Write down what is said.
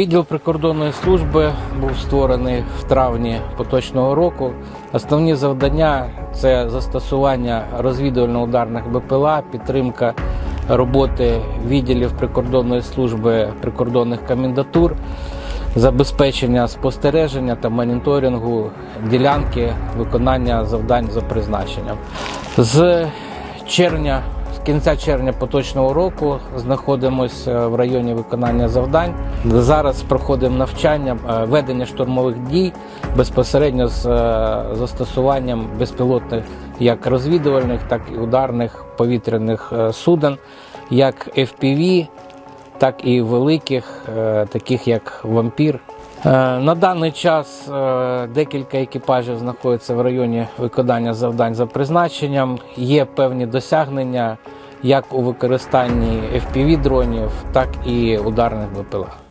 Відділ прикордонної служби був створений в травні поточного року. Основні завдання це застосування розвідувально-ударних БПЛА, підтримка роботи відділів прикордонної служби прикордонних комендатур, забезпечення спостереження та моніторингу ділянки виконання завдань за призначенням. З червня кінця червня поточного року знаходимося в районі виконання завдань. Зараз проходимо навчання е, ведення штурмових дій безпосередньо з е, застосуванням безпілотних як розвідувальних, так і ударних повітряних е, суден, як FPV, так і великих, е, таких як вампір. Е, На даний час е, декілька екіпажів знаходяться в районі виконання завдань за призначенням. Є певні досягнення як у використанні FPV дронів, так і ударних БПЛА.